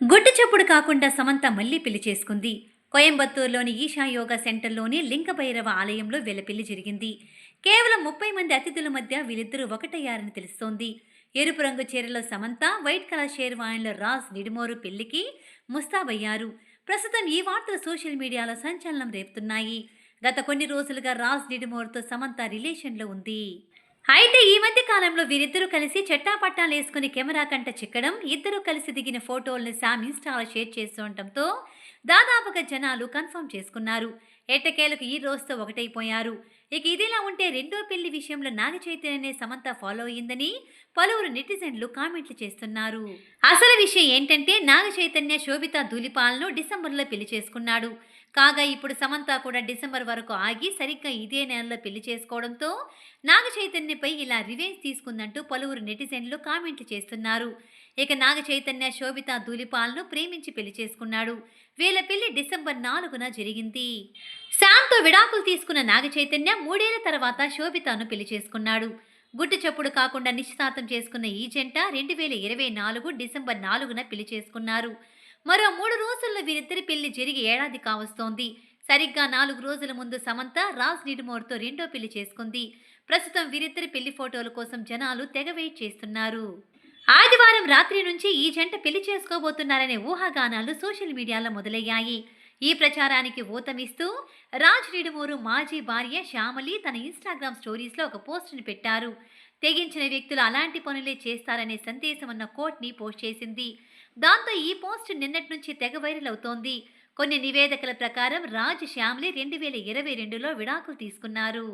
గుడ్డు చప్పుడు కాకుండా సమంత మళ్ళీ పెళ్ళి చేసుకుంది. కోయంబత్తూరులోని ఈషా యోగా సెంటర్లోని లింగభైరవ ఆలయంలో వీళ్ళ పెళ్ళి జరిగింది. కేవలం ముప్పై మంది అతిథుల మధ్య వీళ్ళిద్దరూ ఒకటయ్యారని తెలుస్తోంది. ఎరుపు రంగు చీరలో సమంత వైట్ కలర్ షేర్వాయిన్లో రాజ్ నిడుమోరు పెళ్ళికి ముస్తాబయ్యారు. ప్రస్తుతం ఈ వార్తలు సోషల్ మీడియాలో సంచలనం రేపుతున్నాయి. గత కొన్ని రోజులుగా రాజ్ నిడుమోరుతో సమంత రిలేషన్లో ఉంది. అయితే ఈ మధ్య కాలంలో వీరిద్దరూ కలిసి చెట్టాపట్టాలు వేసుకుని కెమెరా కంట చిక్కడం ఇద్దరూ కలిసి దిగిన ఫోటోలను సామ్ ఇన్స్టాలో షేర్ చేస్తుండటంతో దాదాపుగా జనాలు కన్ఫర్మ్ చేసుకున్నారు. ఎట్టకేలకు ఈ రోజుతో ఒకటైపోయారు. ఇక ఇదిలా ఉంటే రెండో పెళ్ళి విషయంలో నాగ చైతన్యనే సమంత ఫాలో అయ్యిందని పలువురు నెటిజన్లు కామెంట్లు చేస్తున్నారు. అసలు విషయం ఏంటంటే నాగ చైతన్య శోభిత ధూలిపాలను డిసెంబర్లో పెళ్ళి చేసుకున్నాడు. కాగా ఇప్పుడు సమంత కూడా డిసెంబర్ వరకు ఆగి సరిగ్గా ఇదే నెలలో పెళ్ళి చేసుకోవడంతో నాగ చైతన్యపై ఇలా రివెంజ్ తీసుకుందంటూ పలువురు నెటిజన్లు కామెంట్లు చేస్తున్నారు. ఇక నాగ చైతన్య శోభిత ధూలిపాలను ప్రేమించి పెళ్ళి చేసుకున్నాడు. వీళ్ళ పెళ్ళి డిసెంబర్ నాలుగున జరిగింది. శాంతో విడాకులు తీసుకున్న నాగ చైతన్య మూడేళ్ళ తర్వాత శోభితను పెళ్ళి చేసుకున్నాడు. గుట్టు చప్పుడు కాకుండా నిశ్చితార్థం చేసుకున్న ఈ జంట రెండు వేల ఇరవై నాలుగు డిసెంబర్ నాలుగున పెళ్ళి చేసుకున్నారు. మరో మూడు రోజుల్లో వీరిద్దరి పెళ్ళి జరిగి ఏడాది కావస్తోంది. సరిగ్గా నాలుగు రోజుల ముందు సమంత రాజ్ నిడుమోర్తో రెండో పెళ్ళి చేసుకుంది. ప్రస్తుతం వీరిద్దరి పెళ్ళి ఫోటోల కోసం జనాలు తెగ వెయిట్ చేస్తున్నారు. ఆదివారం రాత్రి నుంచి ఈ జంట పెళ్ళి చేసుకోబోతున్నారనే ఊహాగానాలు సోషల్ మీడియాలో మొదలయ్యాయి. ఈ ప్రచారానికి ఊతమిస్తూ రాజ్ నిడుమూరు మాజీ భార్య శ్యామలి తన ఇన్స్టాగ్రామ్ స్టోరీస్లో ఒక పోస్టుని పెట్టారు. తెగించిన వ్యక్తులు అలాంటి పనులే చేస్తారనే సందేశం ఉన్న కోట్ని పోస్ట్ చేసింది. దాంతో ఈ పోస్ట్ నిన్నటి నుంచి తెగ వైరల్ అవుతోంది. కొన్ని నివేదికల ప్రకారం రాజ్ శ్యామ్లీ రెండు వేల ఇరవై రెండులో విడాకులు తీసుకున్నారు.